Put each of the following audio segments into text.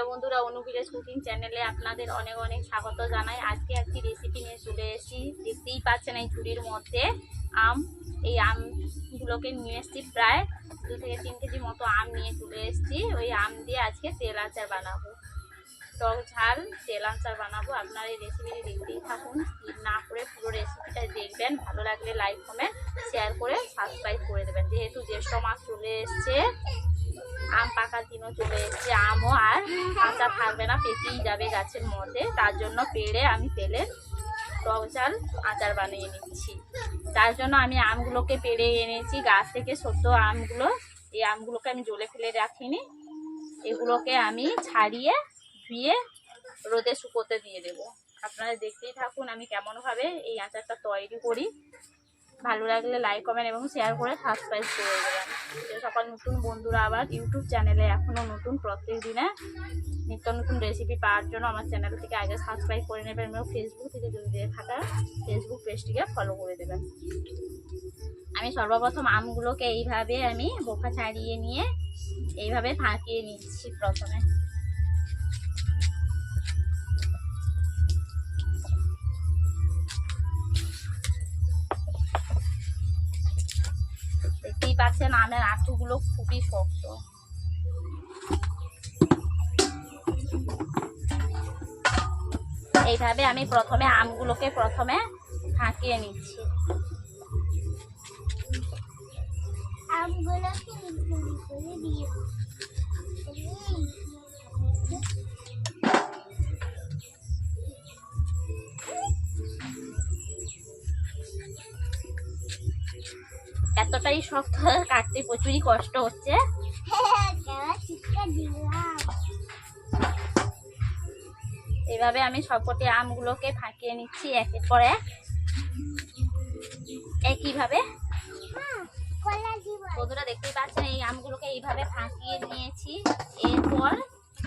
Hello বন্ধুরা অনুবিরেশ cooking চ্যানেলে আপনাদের অনেক অনেক স্বাগত জানাই। আজকে একটি রেসিপি নিয়ে চলে এসেছি। দেখতেই পাচ্ছেন এই ঝুড়ির মধ্যে আম। এই আমগুলোকে নিয়ে এসেছি প্রায় দু থেকে তিন কেজি মতো আম নিয়ে চলে এসেছি। ওই আম দিয়ে আজকে তেল আচার বানাবো। টক ঝাল, তেল আচার বানাবো। আপনার এই রেসিপিটি দেখতেই থাকুন। না করে পুরো রেসিপিটা দেখবেন। ভালো লাগলে লাইক কমেন্ট শেয়ার করে সাবস্ক্রাইব করে দেবেন। যেহেতু জ্যৈষ্ঠ মাস চলে এসছে আম পাকার দিনও চলে এসছে, আমও আর কাঁচা থাকবে না পেকেই যাবে গাছের মধ্যে। তার জন্য পেড়ে আমি পেলে টক ঝাল আচার বানিয়ে নিচ্ছি। তার জন্য আমি আমগুলোকে পেড়ে এনেছি, গাছ থেকে সদ্য আমগুলো। এই আমগুলোকে আমি জলে ফেলে রাখিনি। এগুলোকে আমি ছাড়িয়ে ধুয়ে রোদে শুকোতে দিয়ে দেবো। আপনারা দেখতেই থাকুন আমি কেমনভাবে এই আচারটা তৈরি করি। ভালো লাগলে লাইক কমেন্ট এবং শেয়ার করে সাবস্ক্রাইব করে দেবেন। সকল নতুন বন্ধুরা আবার ইউটিউব চ্যানেলে এখনও নতুন প্রত্যেক দিনে নিত্য নতুন রেসিপি পাওয়ার জন্য আমার চ্যানেল থেকে আগে সাবস্ক্রাইব করে নেবেন এবং ফেসবুক থেকে যদি দিয়ে থাকা ফেসবুক পেজটিকে ফলো করে দেবেন। আমি সর্বপ্রথম আমগুলোকে এইভাবে আমি বোকা ছাড়িয়ে নিয়ে এইভাবে ফাঁকিয়ে নিচ্ছি প্রথমে। পাচ্ছেন আমের আঁটুগুলো খুবই শক্ত। এইভাবে আমি প্রথমে আমগুলোকে প্রথমে ফাঁকিয়ে নিচ্ছি। আমগুলোকে এতটাই শক্ত কাটতে প্রচুরই কষ্ট হচ্ছে। এইভাবে আমি সবকটি আমগুলোকে ফাঁকিয়ে নিচ্ছি এক। একইভাবে। কলা দিব বন্ধুরা দেখতেই পাচ্ছেন, এই আমগুলোকে এইভাবে ফাঁকিয়ে নিয়েছি। এরপর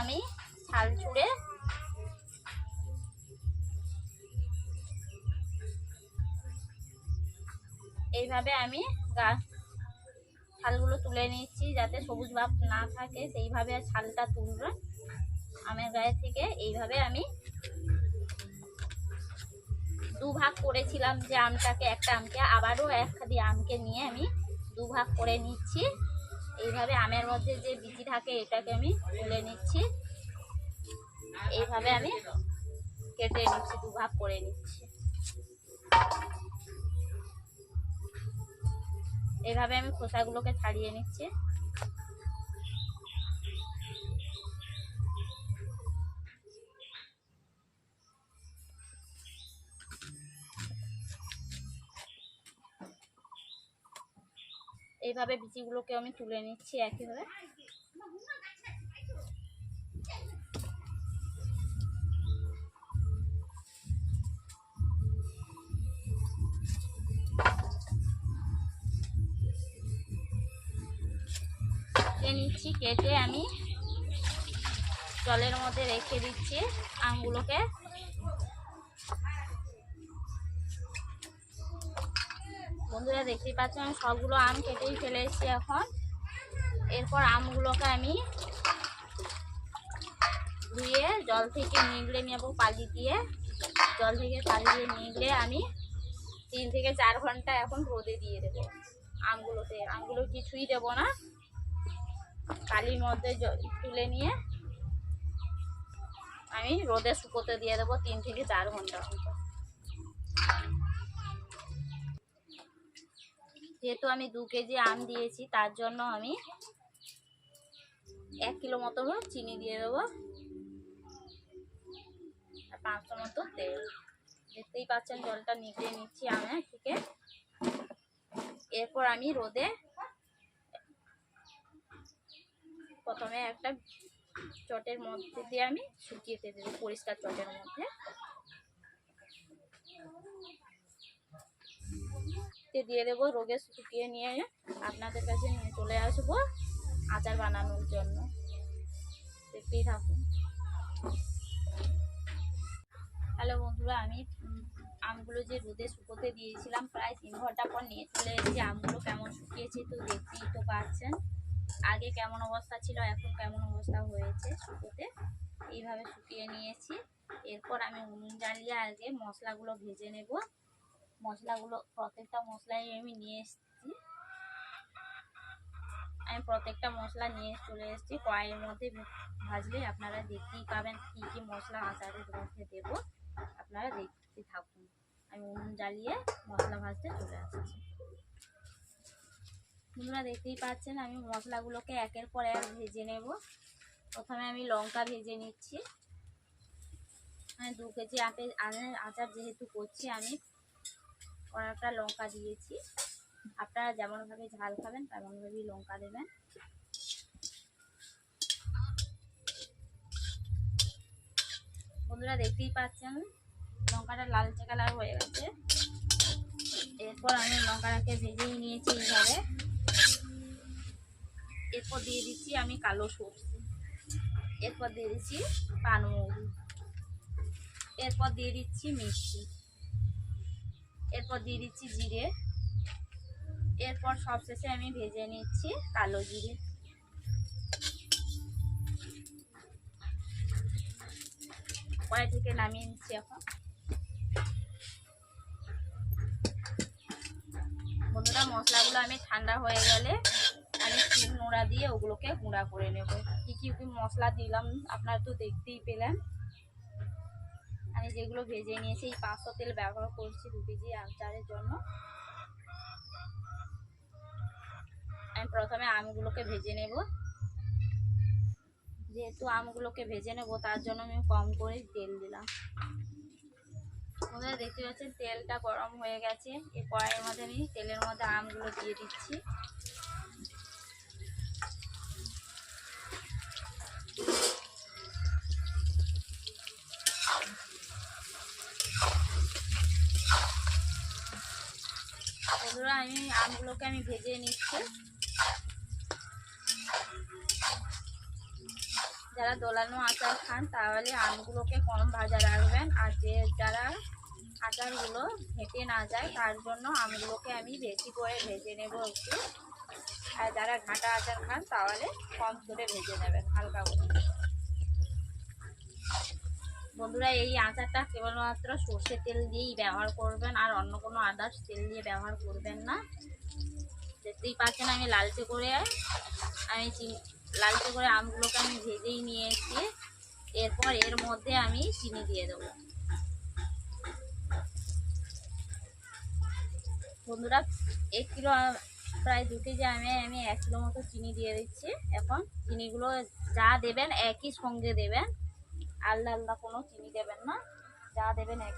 আমি ছাল ছুঁড়ে এইভাবে আমি গাছ ছালগুলো তুলে নিচ্ছি যাতে সবুজ ভাব না থাকে, সেইভাবে ছালটা তুলবে। আমের গায়ে থেকে এইভাবে আমি দু ভাগ করেছিলাম যে আমটাকে, একটা আমকে, আবারও এক খাদি আমকে নিয়ে আমি দু ভাগ করে নিচ্ছি। এইভাবে আমের মধ্যে যে বিচি থাকে, এটাকে আমি তুলে নিচ্ছি। এইভাবে আমি কেটে নিচ্ছি দু ভাগ করে নিচ্ছি। এইভাবে আমি খোসাগুলোকে ছাড়িয়ে নিচ্ছি। এইভাবে বিচিগুলোকে আমি তুলে নিচ্ছি একইভাবে। নিচ্ছি কেটে আমি জলের মধ্যে রেখে দিচ্ছি আমগুলোকে বন্ধুরা দেখতেই পাচ্ছেন, আমি সবগুলো আম কেটেই ফেলে এসেছি এখন। এরপর আমগুলোকে আমি ধুয়ে জল থেকে নিগড়ে নেব, পালি দিয়ে। জল থেকে পালি দিয়ে নিগড়ে আমি তিন থেকে চার ঘণ্টা এখন রোদে দিয়ে দেবো আমগুলোতে আমগুলো কিছুই দেবো না। কালির মধ্যে তুলে নিয়ে আমি রোদে শুকোতে দিয়ে দেবো তিন থেকে চার ঘণ্টা যেহেতু আমি দু কেজি আম দিয়েছি, তার জন্য আমি এক কিলো মতো চিনি দিয়ে দেবো। আর পাঁচশো মতো তেল। দেখতেই পাচ্ছেন জলটা নিগড়ে নিচ্ছি আমি থেকে এরপর আমি রোদে প্রথমে একটা চটের মধ্যে দিয়ে আমি শুকিয়ে দেবো, পরিষ্কার চটের মধ্যে। দিয়ে দেবো রোগে শুকিয়ে নিয়ে আপনাদের কাছে নিয়ে চলে আসব আচার বানানোর জন্য। দেখতেই থাকুন। হ্যালো বন্ধুরা, আমি আমগুলো যে রোদে শুকোতে দিয়েছিলাম, প্রায় তিন ঘণ্টা পর নিয়ে চলে এসেছি। আমগুলো কেমন শুকিয়েছে তো দেখতেই তো পাচ্ছেন। আগে কেমন অবস্থা ছিল, এখন কেমন অবস্থা হয়েছে শুকোতে, এইভাবে শুকিয়ে নিয়েছি। এরপর আমি উনুন জ্বালিয়ে আগে মশলাগুলো ভেজে নেব। মশলাগুলো, প্রত্যেকটা মশলাই আমি নিয়ে এসেছি। আমি প্রত্যেকটা মশলা নিয়ে চলে এসেছি। কড়াইয়ের মধ্যে ভাজলে আপনারা দেখতেই পাবেন কী কী মশলা আচারের মধ্যে দেবো। আপনারা দেখতে থাকুন। আমি উনুন জ্বালিয়ে মশলা ভাজতে চলে আসছি। বন্ধুরা দেখতেই পাচ্ছেন, আমি মশলাগুলোকে একের পর এক ভেজে নেব। প্রথমে আমি লঙ্কা ভেজে নিচ্ছি। আমি দু কেজি আপেল আচার যেহেতু করছি আমি কয়েকটা লঙ্কা দিয়েছি। আপনারা যেমনভাবে ঝাল খাবেন, তেমনভাবেই লঙ্কা দেবেন। বন্ধুরা দেখতেই পাচ্ছেন, লঙ্কাটা লালচে কালার হয়ে গেছে। এরপর আমি লঙ্কাটাকে ভেজেই নিয়েছি এইভাবে এরপর দিয়ে দিচ্ছি আমি কালো সর্ষে এরপর দিয়ে দিচ্ছি পানমৌরি এরপর দিয়ে দিচ্ছি মিষ্টি। এরপর দিয়ে দিচ্ছি জিরে। এরপর সবশেষে আমি ভেজে নিচ্ছি কালো জিরে। কড়াই থেকে নামিয়ে নিচ্ছি এখন। বন্ধুরা, মশলাগুলো আমি ঠান্ডা হয়ে গেলে আমি নোড়া দিয়ে ওগুলোকে গুঁড়া করে নেব। কি কি মশলা দিলাম, আপনারা তো দেখতেই পেলেন। আমি যেগুলো ভেজে নিয়েছি, এই পাঁচশো তেল ব্যবহার করছি দু কেজি আচারের জন্য। আমি প্রথমে আমগুলোকে ভেজে নেব। যেহেতু আমগুলোকে ভেজে নেব, তার জন্য আমি কম করে তেল দিলাম। দেখতে পাচ্ছেন তেলটা গরম হয়ে গেছে। এই কড়াইয়ের মধ্যে আমি তেলের মধ্যে আমগুলো দিয়ে দিচ্ছি বন্ধুরা আমি আমগুলোকে আমি ভেজে নিচ্ছি। যারা দোলানো আচার খান, তাহলে আমগুলোকে কম ভাজা রাখবেন। আর যে যারা আচারগুলো ঘেঁটে না যায়, তার জন্য আমগুলোকে আমি বেশি করে ভেজে নেব একটু। আর যারা ঘাঁটা আচার খান, তাহলে কম করে ভেজে নেবেন, হালকা করে। বন্ধুরা, এই আচারটা কেবলমাত্র সর্ষে তেল দিয়েই ব্যবহার করবেন আর অন্য কোনো আদার্স তেল দিয়ে ব্যবহার করবেন না। দেখতেই পাচ্ছেন আমি লালচে করে, আমি লালচে করে আমগুলোকে আমি ভেজেই নিয়ে নিয়েছি। এরপর এর মধ্যে আমি চিনি দিয়ে দেবো। বন্ধুরা, এক কিলো, প্রায় দু কেজি আমি আমি এক কিলো মতো চিনি দিয়ে দিচ্ছি। এখন চিনিগুলো যা দেবেন একই সঙ্গে দেবেন। আলাদা আলাদা কোনো চিনি দেবেন না, যা দেবেন এক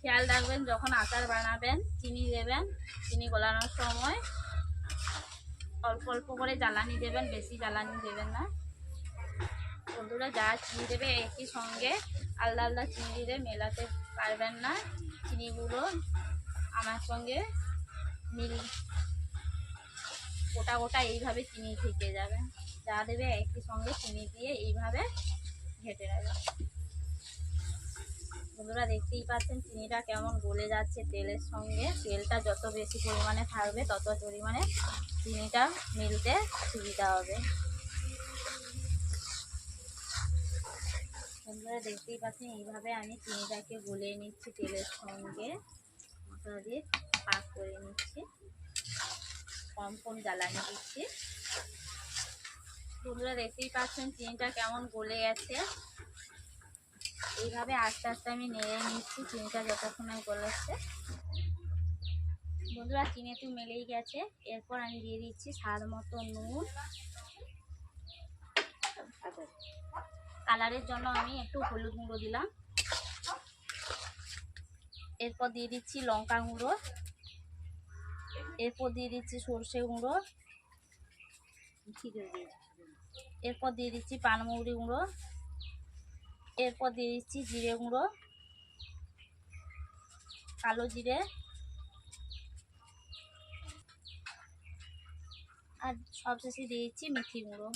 খেয়াল রাখবেন, যখন আচার বানাবেন, চিনি দেবেন, চিনি গলানোর সময় অল্প অল্প করে জ্বালানি দেবেন, বেশি জ্বালানি দেবেন না। বন্ধুরা যা চিনি দেবে একই সঙ্গে আলাদা আলাদা চিনি দিলে মেলাতে পারবেন না। চিনিগুলো আমার সঙ্গে মিল গোটা গোটা এইভাবে চিনি থেকে যাবে। যা দেবে একই সঙ্গে চিনি দিয়ে এইভাবে ঘেটে নেবে। বন্ধুরা দেখতেই পাচ্ছেন চিনিটা কেমন গলে যাচ্ছে তেলের সঙ্গে। তেলটা যত বেশি পরিমাণে থাকবে তত পরিমাণে চিনিটা মিলতে সুবিধা হবে। বন্ধুরা দেখতেই পাচ্ছেন, এইভাবে আমি চিনিটাকে গলিয়ে নিচ্ছি তেলের সঙ্গে। মশলা দিয়ে পাক করে নিচ্ছি। কম কম জ্বালানি দিচ্ছি। বন্ধুরা দেখতেই পাচ্ছেন চিনিটা কেমন গলে গেছে। এইভাবে আস্তে আস্তে আমি নেড়ে নিচ্ছি চিনিটা যতক্ষণ আমি গলাচ্ছে বন্ধুরা চিনি একটু মেলেই গেছে। এরপর আমি দিয়ে দিচ্ছি স্বাদ মতো নুন। কালারের জন্য আমি একটু হলুদ গুঁড়ো দিলাম। এরপর দিয়ে দিচ্ছি লঙ্কা গুঁড়ো। এরপর দিয়ে দিচ্ছি সর্ষে গুঁড়ো। এরপর দিয়ে দিচ্ছি পানমৌরি গুঁড়ো। এরপর দিয়ে দিচ্ছি জিরে গুঁড়ো। কালো জিরে। আর সবশেষে দিয়েছি মিথি গুঁড়ো।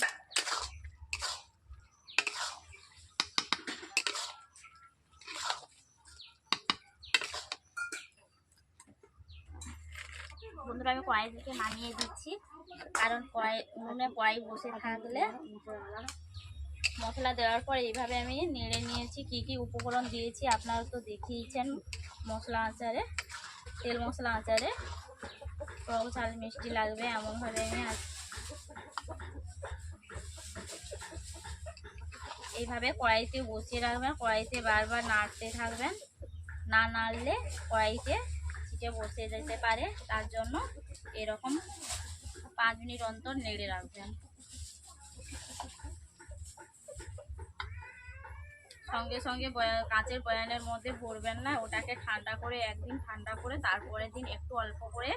বন্ধুরা, আমি কড়াই থেকে নামিয়ে দিচ্ছি। কারণ কড়াই, উনুনে কড়াই বসে থাকলে মশলা দেওয়ার পর এইভাবে আমি নেড়ে নিয়েছি। কি কি উপকরণ দিয়েছি আপনারা তো দেখিয়েছেন মশলা আচারে, তেল মশলা আচারে। টক ঝাল, মিষ্টি লাগবে এমনভাবে আমি এইভাবে কড়াইতে বসিয়ে রাখবেন। কড়াইতে বারবার নাড়তে থাকবেন। না নাড়লে কড়াইতে ছিটে বসে যেতে পারে, তার জন্য এরকম পাঁচ মিনিট অন্তর নেড়ে রাখবেন। সঙ্গে সঙ্গে কাঁচের বয়ানের মধ্যে ভরবেন না, ওটাকে ঠান্ডা করে, একদিন ঠান্ডা করে, তারপরের দিন একটু অল্প করে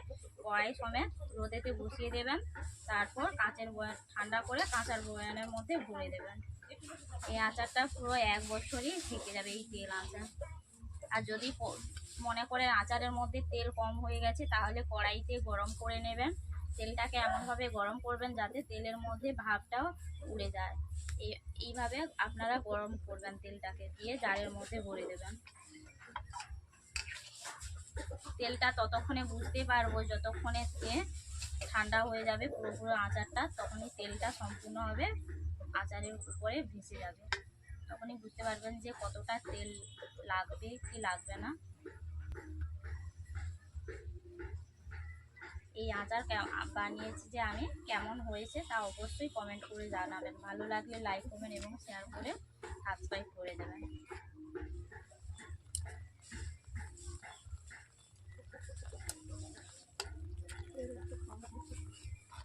কড়াই সমেত রোদেতে বসিয়ে দেবেন। তারপর কাঁচের বয়ান ঠান্ডা করে কাঁচার বয়ানের মধ্যে ভরে দেবেন। এই আচারটা পুরো এক বছরই থেকে যাবে, এই তেল আচার। আর যদি মনে করেন আচারের মধ্যে তেল কম হয়ে গেছে, তাহলে কড়াইতে গরম করে নেবেন। তেলটাকে এমনভাবে গরম করবেন যাতে তেলের মধ্যে ভাবটাও উড়ে যায়। এই এইভাবে আপনারা গরম করবেন তেলটাকে দিয়ে জারের মধ্যে ভরে দেবেন। তেলটা ততক্ষণে বুঝতে পারব যতক্ষণে ঠান্ডা হয়ে যাবে, পুরোপুরো আচারটা, তখনই তেলটা সম্পূর্ণভাবে আচারের উপরে ভেসে যাবে। তখনই বুঝতে পারবেন যে কতটা তেল লাগবে, কি লাগবে না। এই আচার বানিয়েছি যে আমি, কেমন হয়েছে তা অবশ্যই কমেন্ট করে জানাবেন। ভালো লাগলে লাইক করবেন এবং শেয়ার করে সাবস্ক্রাইব করে দেবেন।